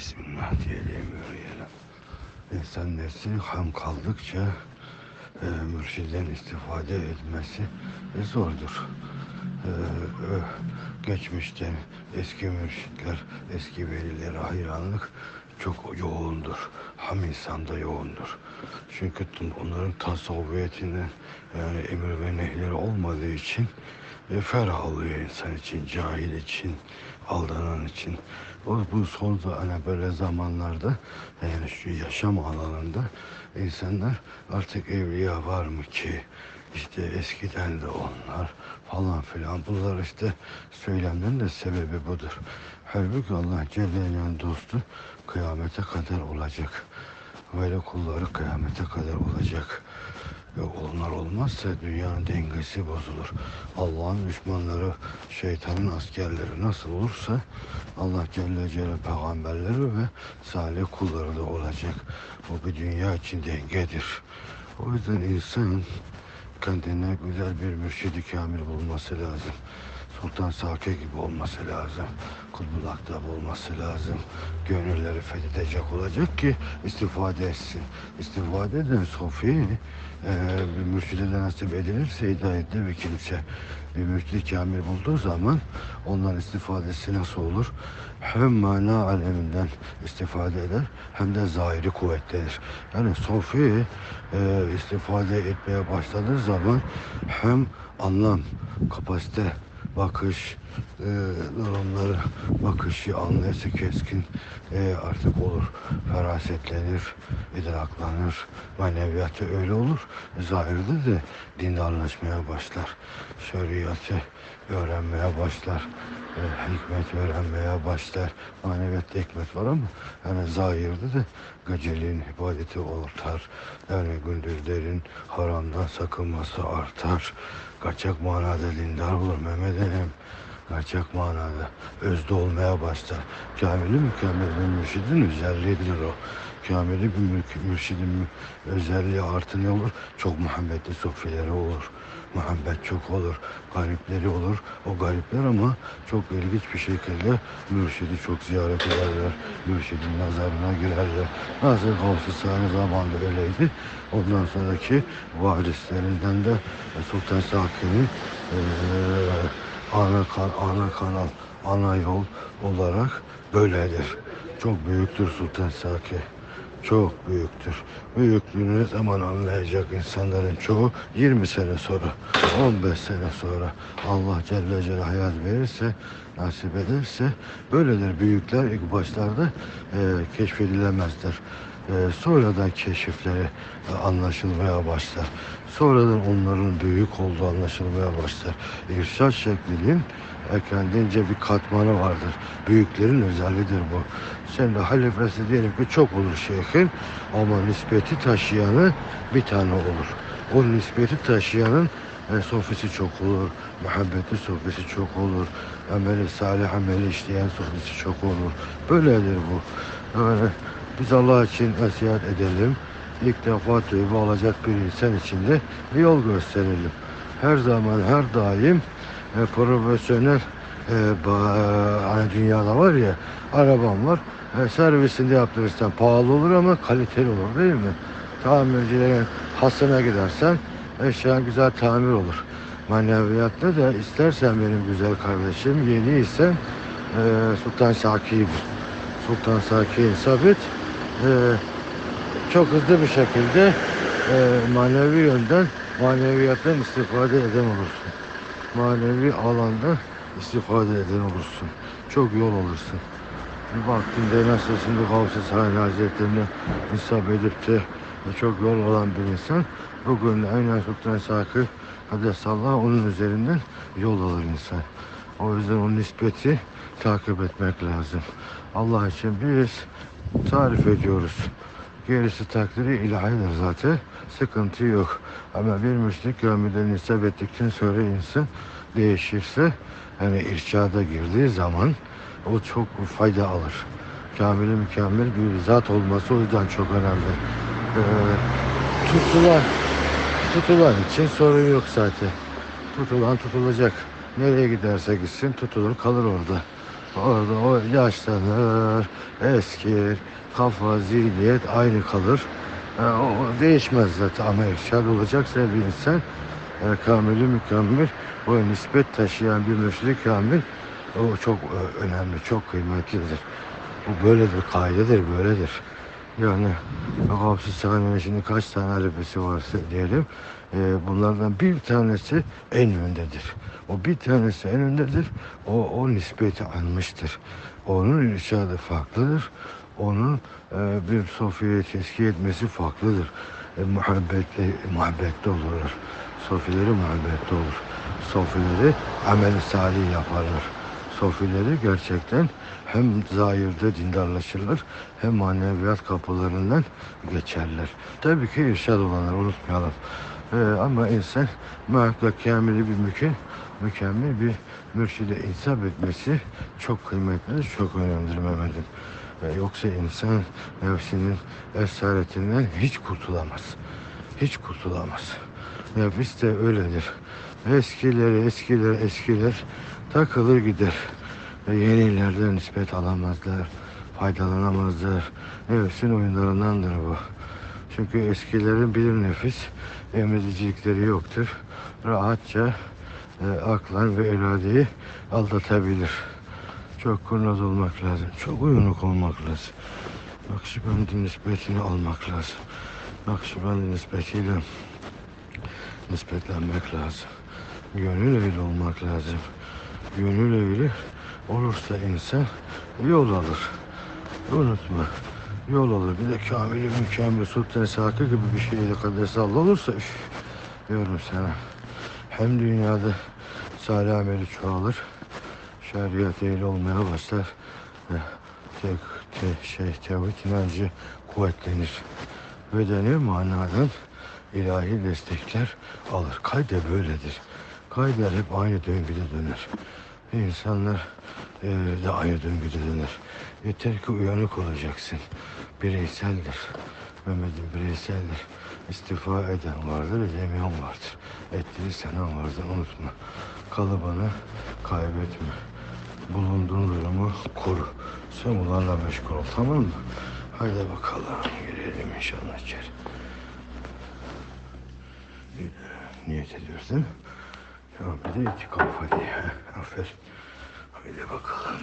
Bismillah diyelim yürüyelim. İnsan nefsi ham kaldıkça e, mürşiden istifade etmesi e, zordur. E, e, geçmişten eski mürşitler, eski velilere hayranlık çok yoğundur. Ham insanda yoğundur. Çünkü onların tasavvufiyetinden yani emir ve nehirleri olmadığı için e, ferah oluyor insan için, cahil için, aldanan için. O bu son hani böyle zamanlarda yani şu yaşam alanında insanlar artık evliya var mı ki? İşte eskiden de onlar falan filan. Bunlar işte söylemlerin de sebebi budur. Halbuki Allah Celle Celaluhu'nun dostu kıyamete kadar olacak. Böyle kulları kıyamete kadar olacak. Ve onlar olmazsa dünyanın dengesi bozulur. Allah'ın düşmanları, şeytanın askerleri nasıl olursa Allah Celle Celle peygamberleri ve salih kulları da olacak. O bir dünya için dengedir. O yüzden insan kendine güzel bir mürşidi kamil bulması lazım. Sultan Sake gibi olması lazım. Kutbul Aktab olması lazım. Gönülleri fethedecek olacak ki istifade etsin. İstifade eden sofi e, bir mürşide de nasip edilirse hidayetli bir kimse bir mürşidi kamil bulduğu zaman ondan istifadesi nasıl olur? Hem mana aleminden istifade eder hem de zahiri kuvvetlenir. Yani sofi e, istifade etmeye başladığı zaman hem anlam, kapasite, bakış, e, durumları, bakışı anlayışı keskin e, artık olur. Ferasetlenir, idraklanır, maneviyatı öyle olur. Zahirde de dindarlaşmaya başlar. Şeriatı öğrenmeye başlar. E, hikmet öğrenmeye başlar. Maneviyatta hikmet var ama yani zahirde de geceliğin ibadeti artar. Yani gündüzlerin haramdan sakınması artar. Kaçak manada dindar olur Mehmet'im. Kaçak manada özde olmaya başlar. Kamili mükemmel bir mürşidin özelliğidir o. Kamili bir mür- mürşidin mü- özelliği artı ne olur? Çok muhabbetli sofileri olur. Muhabbet çok olur. Garipleri olur. O garipler ama çok ilginç bir şekilde mürşidi çok ziyaret ederler. Mürşidin nazarına girerler. Nasıl Gavs-ı zamanında öyleydi. Ondan sonraki varislerinden de Sultan Sakin'in eee ana, kan, ana kanal, ana yol olarak böyledir. Çok büyüktür Sultan Saki. Çok büyüktür. Büyüklüğünü zaman anlayacak insanların çoğu 20 sene sonra, 15 sene sonra Allah Celle Celle hayat verirse, nasip ederse böyledir. Büyükler ilk başlarda e, keşfedilemezler. E, sonradan keşifleri e, anlaşılmaya başlar. Sonradan onların büyük olduğu anlaşılmaya başlar. İrşad şeklinin kendince bir katmanı vardır. Büyüklerin özelliğidir bu. Sen de halifesi diyelim ki çok olur şeyhin ama nispeti taşıyanı bir tane olur. O nispeti taşıyanın e, sofisi çok olur, muhabbeti sofisi çok olur, ameli salih ameli işleyen sofisi çok olur. Böyledir bu. Yani biz Allah için nasihat edelim. İlk defa tövbe alacak bir insan için de yol gösterelim. Her zaman, her daim e, profesyonel e, ba- hani dünyada var ya arabam var. E, servisinde yaptırırsan pahalı olur ama kaliteli olur değil mi? Tamircilerin hasına gidersen eşyan güzel tamir olur. Maneviyatta da istersen benim güzel kardeşim yeni ise e, Sultan Saki'yi bul. Sultan Saki'yi sabit e, çok hızlı bir şekilde e, manevi yönden maneviyattan istifade eden olursun. Manevi alanda istifade eden olursun. Çok yol olursun. Bir baktın de nasıl şimdi Gavs-ı Sahin Hazretlerine nisap edip de çok yol olan bir insan bugün aynen Sultan Sakı Hadesallah onun üzerinden yol alır insan. O yüzden o nispeti takip etmek lazım. Allah için biz tarif ediyoruz. Gerisi takdiri ilahidir zaten. Sıkıntı yok. Ama bir müşrik gömüden nisap ettikten sonra insan değişirse yani irşada girdiği zaman o çok fayda alır. Kamili mükemmel bir zat olması o yüzden çok önemli. Ee, tutulan, tutulan için sorun yok zaten. Tutulan tutulacak. Nereye giderse gitsin tutulur kalır orada. Orada o yaşlanır, eskir, kafa, zihniyet aynı kalır. E, o değişmez zaten ama irşad olacaksa bir insan e, kamili mükemmel, o nispet taşıyan bir mürşid kamil o çok e, önemli, çok kıymetlidir. Bu böyledir, kaidedir, böyledir. Yani Gavs-ı şimdi kaç tane halifesi varsa diyelim, e, bunlardan bir tanesi en öndedir. O bir tanesi en öndedir, o, o nispeti almıştır. Onun irşadı farklıdır, onun e, bir sofyayı teskiye etmesi farklıdır. E, muhabbetle, muhabbette olurlar. Sofileri muhabbette olur. Sofileri amel-i salih yaparlar. Sofileri gerçekten hem zahirde dindarlaşırlar hem maneviyat kapılarından geçerler. Tabii ki irşad olanlar unutmayalım. Ee, ama insan muhakkak kamili bir mükemmel, mükemmel bir mürşide insaf etmesi çok kıymetlidir, çok önemlidir Mehmet'im. Ee, yoksa insan nefsinin esaretinden hiç kurtulamaz. Hiç kurtulamaz. Nefis de öyledir. Eskiler, eskiler, eskiler takılır gider. Ve yenilerden nispet alamazlar, faydalanamazlar. Nefsin oyunlarındandır bu. Çünkü eskilerin bilir nefis, emredicilikleri yoktur. Rahatça e, aklan ve iradeyi aldatabilir. Çok kurnaz olmak lazım, çok uyanık olmak lazım. Nakşibendi nispetini almak lazım. Nakşibendi nispetiyle nispetlenmek lazım. Gönül ehli olmak lazım. Gönül ehli olursa insan yol alır. Unutma. Yol alır. Bir de kamili mükemmel sultan sakı gibi bir şeyle kadar Allah olursa üf, diyorum sana. Hem dünyada salih ameli çoğalır. Şeriat ehli olmaya başlar. Ve tek, tek şey tevhid inancı kuvvetlenir. Bedeni manadan ilahi destekler alır. Kayda böyledir. Kaydeler hep aynı döngüde döner. İnsanlar e, de aynı döngüde döner. Yeter ki uyanık olacaksın. Bireyseldir. Mehmet'in bireyseldir. İstifa eden vardır, edemeyen vardır. Ettiği senem vardır, unutma. Kalıbını kaybetme. Bulunduğun durumu koru. Sen bunlarla meşgul ol, tamam mı? Haydi bakalım, girelim inşallah içeri. Niyet ediyoruz değil mi? Tamam bir de iki kafa diye. Aferin. Haydi bakalım.